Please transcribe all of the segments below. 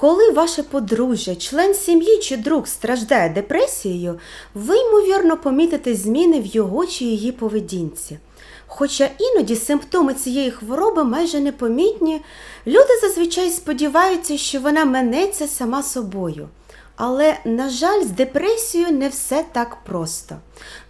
Коли ваше подружжя, член сім'ї чи друг страждає депресією, ви ймовірно помітите зміни в його чи її поведінці. Хоча іноді симптоми цієї хвороби майже непомітні, люди зазвичай сподіваються, що вона минеться сама собою. Але, на жаль, з депресією не все так просто.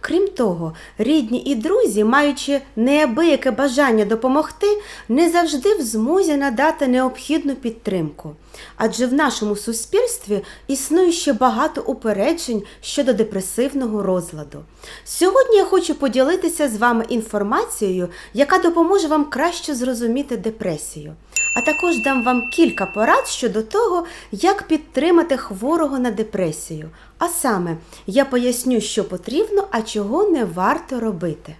Крім того, рідні і друзі, маючи неабияке бажання допомогти, не завжди в змозі надати необхідну підтримку. Адже в нашому суспільстві існує ще багато упереджень щодо депресивного розладу. Сьогодні я хочу поділитися з вами інформацією, яка допоможе вам краще зрозуміти депресію. А також дам вам кілька порад щодо того, як підтримати хворого на депресію. А саме, я поясню, що потрібно, а чого не варто робити.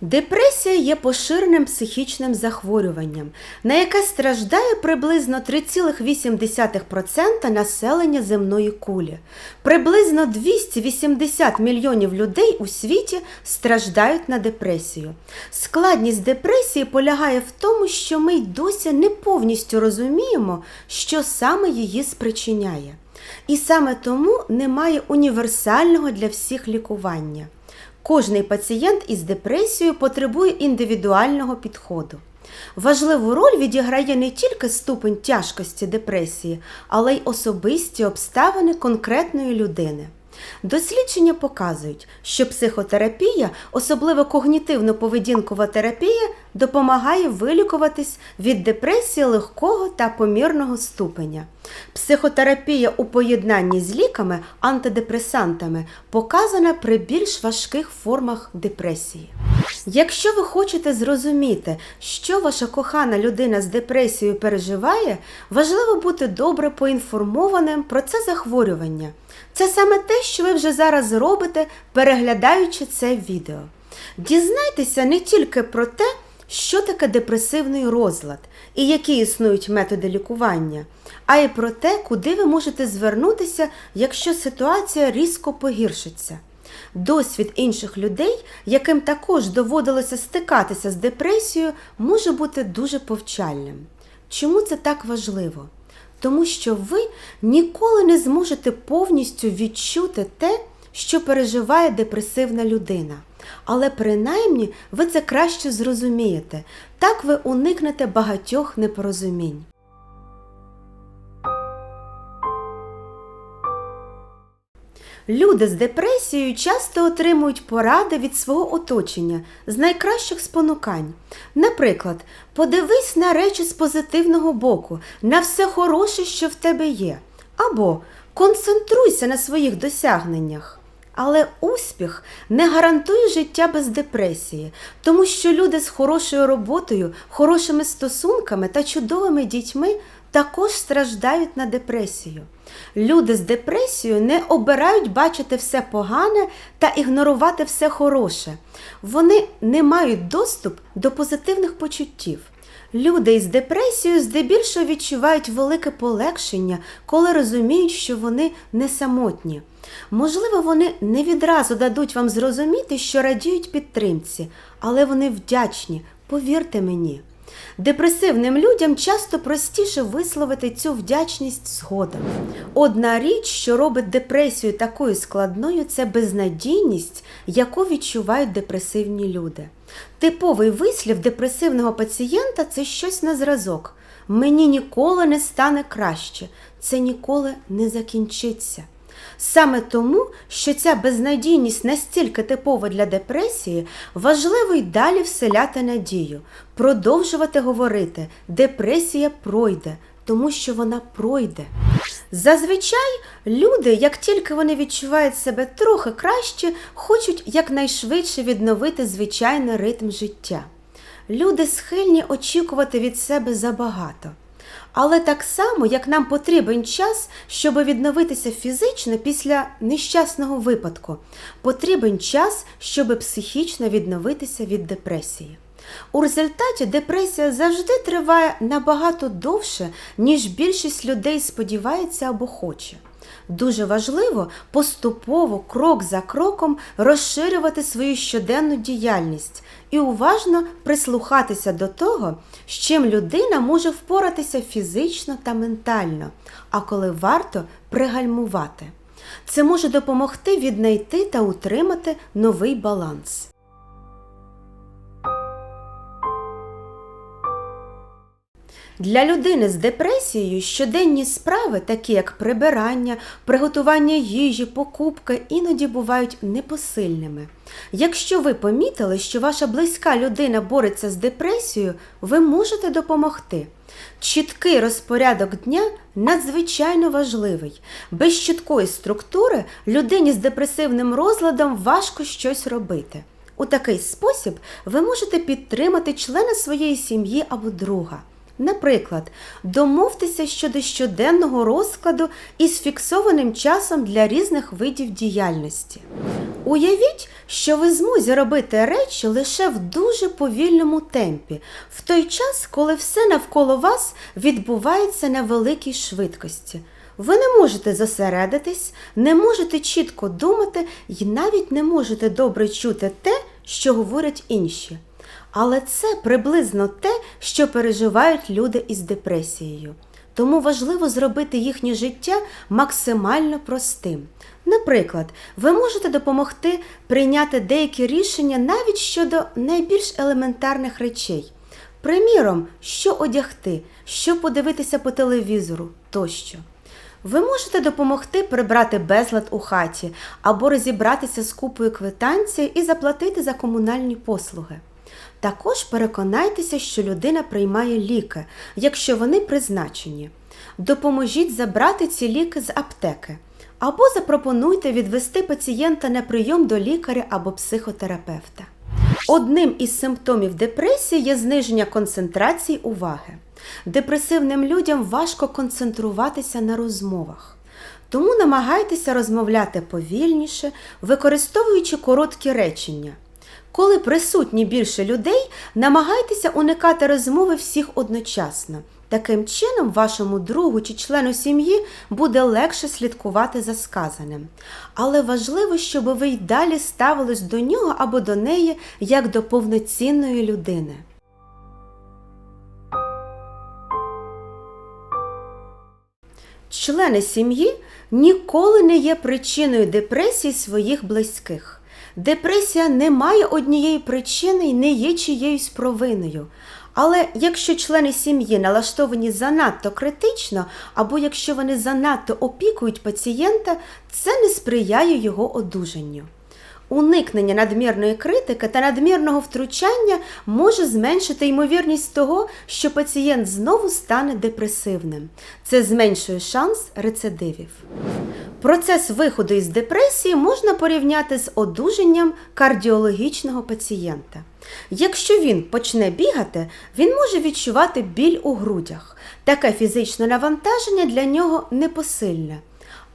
Депресія є поширеним психічним захворюванням, на яке страждає приблизно 3,8% населення земної кулі. Приблизно 280 мільйонів людей у світі страждають на депресію. Складність депресії полягає в тому, що ми й досі не повністю розуміємо, що саме її спричиняє. І саме тому немає універсального для всіх лікування. Кожний пацієнт із депресією потребує індивідуального підходу. Важливу роль відіграє не тільки ступень тяжкості депресії, але й особисті обставини конкретної людини. Дослідження показують, що психотерапія, особливо когнітивно-поведінкова терапія, допомагає вилікуватись від депресії легкого та помірного ступеня. Психотерапія у поєднанні з ліками, антидепресантами показана при більш важких формах депресії. Якщо ви хочете зрозуміти, що ваша кохана людина з депресією переживає, важливо бути добре поінформованим про це захворювання. Це саме те, що ви вже зараз робите, переглядаючи це відео. Дізнайтеся не тільки про те, що таке депресивний розлад і які існують методи лікування, а й про те, куди ви можете звернутися, якщо ситуація різко погіршиться. Досвід інших людей, яким також доводилося стикатися з депресією, може бути дуже повчальним. Чому це так важливо? Тому що ви ніколи не зможете повністю відчути те, що переживає депресивна людина. Але принаймні ви це краще зрозумієте, так ви уникнете багатьох непорозумінь. Люди з депресією часто отримують поради від свого оточення з найкращих спонукань. Наприклад, подивись на речі з позитивного боку, на все хороше, що в тебе є, або концентруйся на своїх досягненнях. Але успіх не гарантує життя без депресії, тому що люди з хорошою роботою, хорошими стосунками та чудовими дітьми також страждають на депресію. Люди з депресією не обирають бачити все погане та ігнорувати все хороше. Вони не мають доступ до позитивних почуттів. Люди із депресією здебільшого відчувають велике полегшення, коли розуміють, що вони не самотні. Можливо, вони не відразу дадуть вам зрозуміти, що радіють підтримці, але вони вдячні, повірте мені. Депресивним людям часто простіше висловити цю вдячність згодом. Одна річ, що робить депресію такою складною, це безнадійність, яку відчувають депресивні люди. Типовий вислів депресивного пацієнта це щось на зразок. Мені ніколи не стане краще, це ніколи не закінчиться. Саме тому, що ця безнадійність настільки типова для депресії, важливо й далі вселяти надію, продовжувати говорити, депресія пройде, тому що вона пройде. Зазвичай люди, як тільки вони відчувають себе трохи краще, хочуть якнайшвидше відновити звичайний ритм життя. Люди схильні очікувати від себе забагато. Але так само, як нам потрібен час, щоб відновитися фізично після нещасного випадку, потрібен час, щоб психічно відновитися від депресії. У результаті депресія завжди триває набагато довше, ніж більшість людей сподівається або хоче. Дуже важливо поступово, крок за кроком, розширювати свою щоденну діяльність і уважно прислухатися до того, з чим людина може впоратися фізично та ментально, а коли варто пригальмувати. Це може допомогти віднайти та утримати новий баланс. Для людини з депресією щоденні справи, такі як прибирання, приготування їжі, покупка, іноді бувають непосильними. Якщо ви помітили, що ваша близька людина бореться з депресією, ви можете допомогти. Чіткий розпорядок дня надзвичайно важливий. Без чіткої структури людині з депресивним розладом важко щось робити. У такий спосіб ви можете підтримати члена своєї сім'ї або друга. Наприклад, домовтеся щодо щоденного розкладу із фіксованим часом для різних видів діяльності. Уявіть, що ви змозі робити речі лише в дуже повільному темпі, в той час, коли все навколо вас відбувається на великій швидкості. Ви не можете зосередитись, не можете чітко думати і навіть не можете добре чути те, що говорять інші. Але це приблизно те, що переживають люди із депресією. Тому важливо зробити їхнє життя максимально простим. Наприклад, ви можете допомогти прийняти деякі рішення навіть щодо найбільш елементарних речей. Приміром, що одягти, що подивитися по телевізору тощо. Ви можете допомогти прибрати безлад у хаті або розібратися з купою квитанцій і заплатити за комунальні послуги. Також переконайтеся, що людина приймає ліки, якщо вони призначені. Допоможіть забрати ці ліки з аптеки. Або запропонуйте відвести пацієнта на прийом до лікаря або психотерапевта. Одним із симптомів депресії є зниження концентрації уваги. Депресивним людям важко концентруватися на розмовах. Тому намагайтеся розмовляти повільніше, використовуючи короткі речення. Коли присутні більше людей, намагайтеся уникати розмови всіх одночасно. Таким чином, вашому другу чи члену сім'ї буде легше слідкувати за сказаним. Але важливо, щоб ви й далі ставились до нього або до неї як до повноцінної людини. Члени сім'ї ніколи не є причиною депресії своїх близьких. Депресія не має однієї причини і не є чиєюсь провиною. Але якщо члени сім'ї налаштовані занадто критично, або якщо вони занадто опікують пацієнта, це не сприяє його одужанню. Уникнення надмірної критики та надмірного втручання може зменшити ймовірність того, що пацієнт знову стане депресивним. Це зменшує шанс рецидивів. Процес виходу із депресії можна порівняти з одужанням кардіологічного пацієнта. Якщо він почне бігати, він може відчувати біль у грудях. Таке фізичне навантаження для нього непосильне.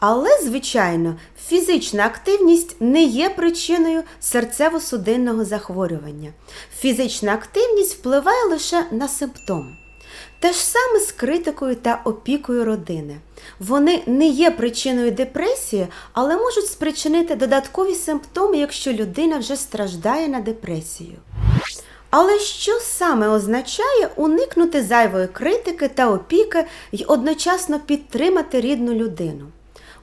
Але, звичайно, фізична активність не є причиною серцево-судинного захворювання. Фізична активність впливає лише на симптом. Те ж саме з критикою та опікою родини. Вони не є причиною депресії, але можуть спричинити додаткові симптоми, якщо людина вже страждає на депресію. Але що саме означає уникнути зайвої критики та опіки й одночасно підтримати рідну людину?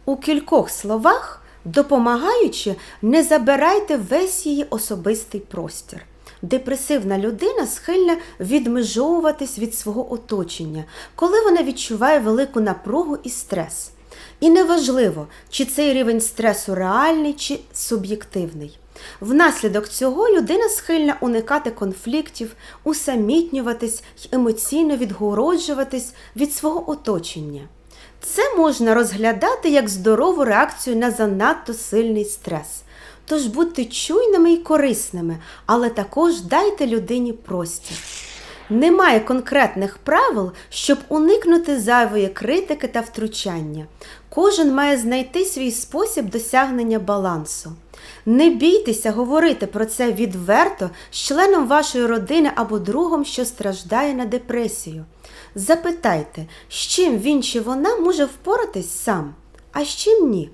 У кількох словах, допомагаючи, не забирайте весь її особистий простір. Депресивна людина схильна відмежовуватись від свого оточення, коли вона відчуває велику напругу і стрес. І неважливо, чи цей рівень стресу реальний чи суб'єктивний. Внаслідок цього людина схильна уникати конфліктів, усамітнюватись й емоційно відгороджуватись від свого оточення. Це можна розглядати як здорову реакцію на занадто сильний стрес. Тож будьте чуйними і корисними, але також дайте людині простір. Немає конкретних правил, щоб уникнути зайвої критики та втручання. Кожен має знайти свій спосіб досягнення балансу. Не бійтеся говорити про це відверто з членом вашої родини або другом, що страждає на депресію. Запитайте, з чим він чи вона може впоратись сам. а з чим ні?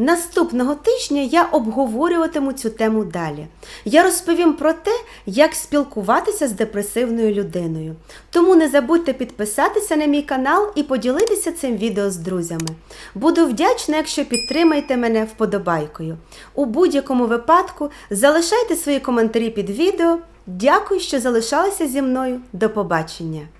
Наступного тижня я обговорюватиму цю тему далі. Я розповім про те, як спілкуватися з депресивною людиною. Тому не забудьте підписатися на мій канал і поділитися цим відео з друзями. Буду вдячна, якщо підтримаєте мене вподобайкою. У будь-якому випадку залишайте свої коментарі під відео. Дякую, що залишалися зі мною. До побачення!